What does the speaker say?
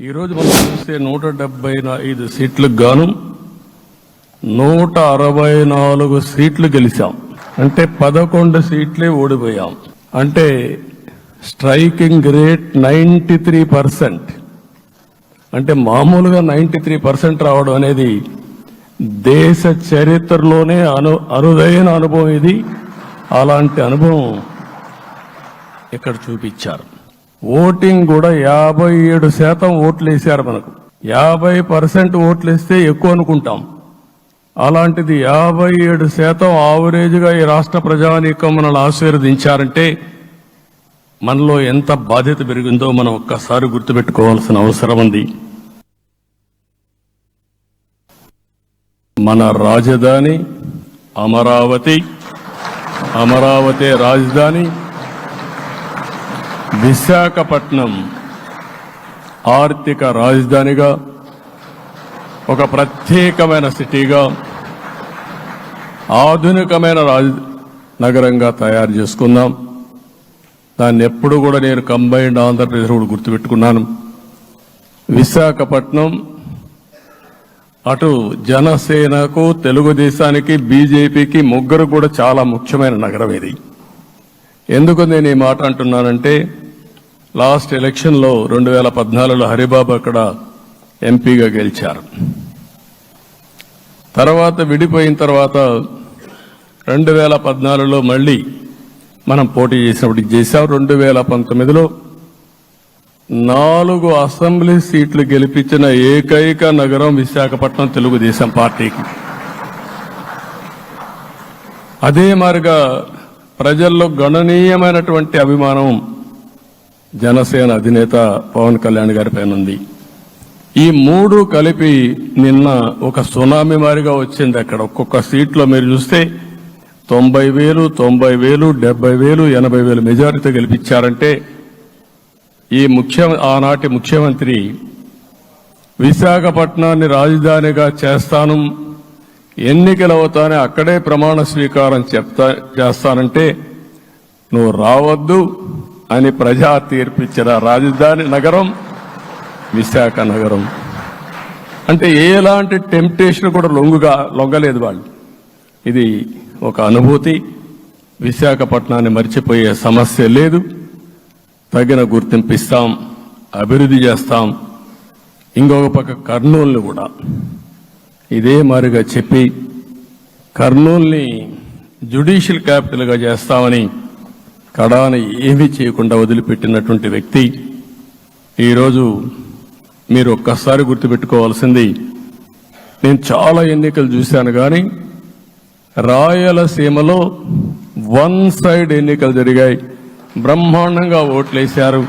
ఈరోజు మనం చూస్తే నూట డెబ్బై ఐదు సీట్లకు గాను నూట అరవై నాలుగు సీట్లు గెలిచాం. అంటే పదకొండు సీట్లే ఓడిపోయాం. అంటే striking rate ninety three percent. అంటే మామూలుగా నైంటీ త్రీ పర్సెంట్ రావడం అనేది దేశ చరిత్రలోనే అను అరుదైన అనుభవం ఇది. అలాంటి అనుభవం ఇక్కడ చూపించారు. ఓటింగ్ కూడా యాభై ఏడు శాతం ఓట్లు వేశారు మనకు. యాభై పర్సెంట్ ఓట్లు వేస్తే ఎక్కువ అనుకుంటాం. అలాంటిది యాభై ఏడు శాతం ఆవరేజ్గా ఈ రాష్ట్ర ప్రజానీకం మనల్ని ఆశీర్వదించారంటే మనలో ఎంత బాధ్యత పెరిగిందో మనం ఒక్కసారి గుర్తుపెట్టుకోవాల్సిన అవసరం ఉంది. మన రాజధాని అమరావతి అమరావతి రాజధాని విశాఖపట్నం ఆర్థిక రాజధానిగా ఒక ప్రత్యేకమైన సిటీగా ఆధునికమైన రాజ నగరంగా తయారు చేసుకుందాం దాన్ని ఎప్పుడు కూడా నేను కంబైన్డ్ ఆంధ్రప్రదేశ్ కూడా గుర్తుపెట్టుకున్నాను. విశాఖపట్నం అటు జనసేనకు తెలుగుదేశానికి బీజేపీకి ముగ్గురు కూడా చాలా ముఖ్యమైన నగరం ఇది. ఎందుకు నేను ఈ మాట అంటున్నానంటే లాస్ట్ ఎలక్షన్లో రెండు వేల పద్నాలుగులో హరిబాబు అక్కడ ఎంపీగా గెలిచారు. తర్వాత విడిపోయిన తర్వాత రెండు వేల పద్నాలుగులో మళ్ళీ మనం పోటీ చేసినప్పుడు చేశాం. రెండు వేల పంతొమ్మిదిలో నాలుగు అసెంబ్లీ సీట్లు గెలిపించిన ఏకైక నగరం విశాఖపట్నం తెలుగుదేశం పార్టీకి. అదే మారిగా ప్రజల్లో గణనీయమైనటువంటి అభిమానం జనసేన అధినేత పవన్ కళ్యాణ్ గారి పైన ఉంది. ఈ మూడు కలిపి నిన్న ఒక సునామీ మారిగా వచ్చింది అక్కడ. ఒక్కొక్క సీట్లో మీరు చూస్తే తొంభై వేలు తొంభై వేలు డెబ్బై వేలు ఎనభై వేలు మెజారిటీ గెలిపించారంటే ఈ ముఖ్య ఆనాటి ముఖ్యమంత్రి విశాఖపట్నాన్ని రాజధానిగా చేస్తాను ఎన్నికలు అవుతానే అక్కడే ప్రమాణ స్వీకారం చెప్తా చేస్తానంటే నువ్వు రావద్దు అని ప్రజా తీర్పిచ్చిన రాజధాని నగరం విశాఖ నగరం. అంటే ఎలాంటి టెంప్టేషన్ కూడా లొంగుగా లొంగలేదు వాళ్ళు. ఇది ఒక అనుభూతి. విశాఖపట్నాన్ని మర్చిపోయే సమస్య లేదు. తగిన గుర్తింపు ఇస్తాం అభివృద్ధి చేస్తాం. ఇంకొక పక్క కర్నూలుని కూడా. ఇదే మారిగా చెప్పి కర్నూల్ని జ్యుడిషియల్ క్యాపిటల్గా చేస్తామని కడాని ఏమీ చేయకుండా వదిలిపెట్టినటువంటి వ్యక్తి. ఈరోజు మీరు ఒక్కసారి గుర్తుపెట్టుకోవాల్సింది నేను చాలా ఎన్నికలు చూశాను కానీ రాయలసీమలో వన్ సైడ్ ఎన్నికలు జరిగాయి. బ్రహ్మాండంగా ఓట్లేశారు.